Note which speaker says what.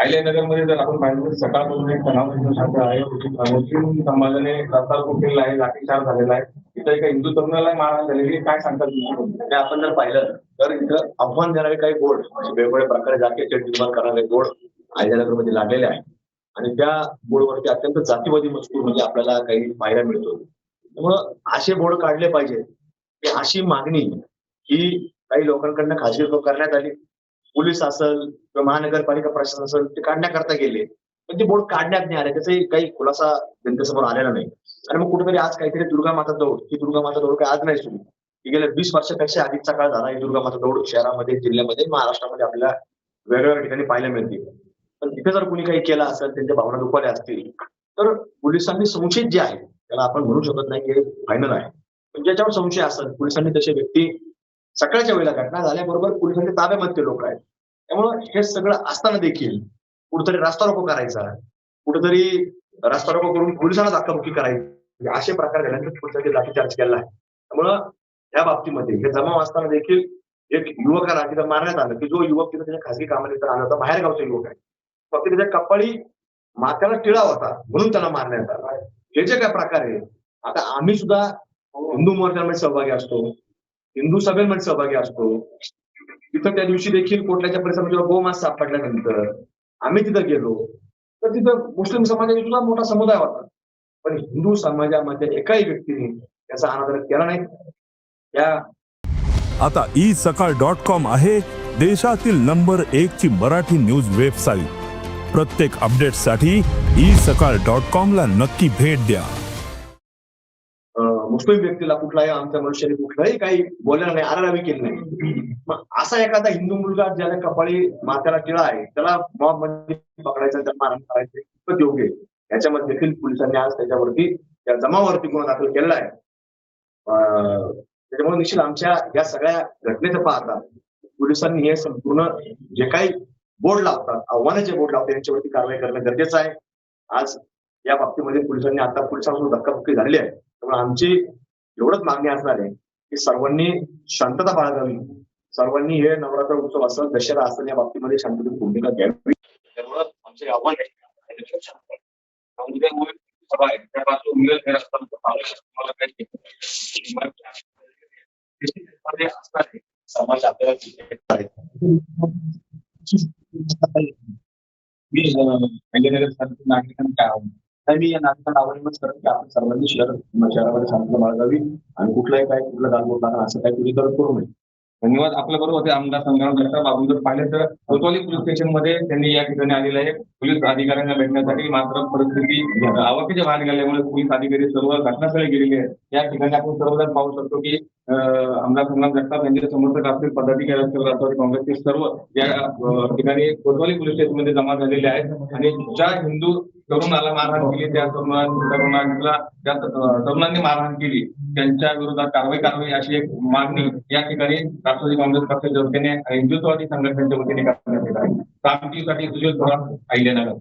Speaker 1: अहिल्यानगरमध्ये जर आपण पाहिलं तर सकाळपासून एक तणाव आहे. मुस्लिम समाजाने रस्ता रोको केलेला आहे लाठीचार झालेला आहे. इथं एका हिंदू तरुणाला मारहाण झालेली काय सांगतात
Speaker 2: आपण जर पाहिलं तर इथं आव्हान देणारे काही बोर्ड वेगवेगळ्या प्रकारे जातीचे निर्माण करणारे बोर्ड अहिल्यानगरमध्ये लागलेले आहेत. आणि त्या बोर्डवरती अत्यंत जातीवादी मजकूर म्हणजे आपल्याला काही पाहायला मिळतो. त्यामुळं असे बोर्ड काढले पाहिजे की अशी मागणी ही काही लोकांकडनं खासगी करण्यात आली. पोलीस असेल किंवा महानगरपालिका प्रशासन असेल ते काढण्याकरता गेले. पण ते बोर्ड काढण्यात नाही आले. त्याचाही काही खुलासा जनतेसमोर आलेला नाही. आणि मग कुठेतरी आज काहीतरी दुर्गा माता दौड ही दुर्गा माता दौड काही आज नाही सुरू. ही गेल्या वीस वर्षापेक्षा आधीचा काळ झाला ही दुर्गा माता दौड शहरामध्ये जिल्ह्यामध्ये महाराष्ट्रामध्ये आपल्याला वेगवेगळ्या ठिकाणी पाहायला मिळते. पण तिथे जर कुणी काही केलं असेल त्यांच्या भावना दुखवल्या असतील तर पोलिसांनी संशयित जे आहे त्याला आपण म्हणू शकत नाही की फायनल आहे. पण ज्याच्यावर संशय असेल पोलिसांनी तसे व्यक्ती सकाळच्या वेळेला घटना झाल्याबरोबर पोलिसांच्या ताब्यामध्ये ते लोक आहेत. त्यामुळं हे सगळं असताना देखील कुठेतरी रास्ता रोको करायचा. कुठेतरी रास्ता रोको करून पोलिसांना धक्काबुक्की करायची. असे प्रकार झाल्यानंतर पोलिसांनी लाठीचार्ज केला आहे. त्यामुळं या बाबतीमध्ये हे जमाव असताना देखील एक युवकाला तिथं मारण्यात आलं की जो युवक तिथं त्याच्या खासगी कामानिमित्त आला होता बाहेर गावचा युवक आहे. फक्त त्याच्या कपाळी माथ्याला टिळा होता म्हणून त्याला मारण्यात आला. हे जे काय प्रकार आहे आता आम्ही सुद्धा हिंदू मोर्चामध्ये सहभागी असतो. हिंदू सभेमध्ये सहभागी असतो. तिथं त्या दिवशी देखील कोटल्याच्या परिसरात गोमास सापडल्यानंतर आम्ही तिथं गेलो तर तिथं मुस्लिम समाजाचा सुद्धा मोठा समुदाय होता. पण हिंदू समाजामध्ये एकाही व्यक्तीने त्याचा अनादर केला नाही. त्या
Speaker 3: आता ई सकाळ डॉट कॉम आहे देशातील नंबर एक ची मराठी न्यूज वेबसाईट. प्रत्येक अपडेटसाठी ई सकाळ डॉट कॉम ला नक्की भेट द्या.
Speaker 2: मुस्लिम व्यक्तीला कुठलाही आमच्या मनुष्याने कुठलाही काही बोललेलं नाही आरारावी केली नाही. मग असा एखादा हिंदू मुलगा ज्याला कपाळी माथ्याला टिळा आहे त्याला मॉबमध्ये पकडायचं त्याला मारण करायचं इतकं योग्य आहे याच्यामध्ये देखील पोलिसांनी आज त्याच्यावरती त्या जमावरती गुन्हा दाखल केलेला आहे. त्याच्यामुळे निश्चित आमच्या या सगळ्या घटनेचं पाहता पोलिसांनी हे संपूर्ण जे काही बोर्ड लावतात आव्हानाचे बोर्ड लावतात यांच्यावरती कारवाई करणं गरजेचं आहे. आज या बाबतीमध्ये पोलिसांनी आता पोलिसांसोबत धक्काबुक्की झाली आहे. त्यामुळे आमची एवढंच मागणी असणार आहे की सर्वांनी शांतता बाळगावी. सर्वांनी हे नवरात्र उत्सव असेल दशरा असेल या बाबतीमध्ये शांततेची भूमिका घ्यावी. त्यामुळं आमचे आव्हान समाज आपल्याला
Speaker 1: मी म्हणजे नागरिकांना काय आव्हान?
Speaker 2: तर मी या नाटकाला आवाज करत की आपण सर्वांनी शहर शहरामध्ये शांतता बाळगावी आणि कुठलाही काय कुठलं दाखवत नाही असं काही कुणी करत करू नये.
Speaker 1: धन्यवाद. आपल्या बरोबर होते आमदार संग्राम जगताप. आपण जर पाहिलं तर कोतवाली पोलीस स्टेशनमध्ये त्यांनी या ठिकाणी आलेले आहे. पोलीस अधिकाऱ्यांना भेटण्यासाठी मात्र परिस्थिती आवाकीच्या बाहेर गेल्यामुळे पोलीस अधिकारी सर्व घटनास्थळी गेलेले आहेत. या ठिकाणी आपण सर्वजण पाहू शकतो की आमदार संग्राम जगताप यांचे समर्थक असतील पदाधिकारी असतील राष्ट्रवादी काँग्रेसचे सर्व या ठिकाणी कोतवाली पोलीस स्टेशनमध्ये जमा झालेले आहेत. आणि ज्या हिंदू तरुणाला मारहाण केली त्या तरुणा तरुणांना त्या तरुणांनी मारहाण केली. त्यांच्या विरोधात कारवाई कारवाई अशी एक मागणी या ठिकाणी राष्ट्रवादी काँग्रेस पक्षाच्या वतीने हिंदुत्ववादी संघटनेच्या वतीने करण्यात येत आहे. क्रांतीसाठी सुजल थोरात अहिल्यानगर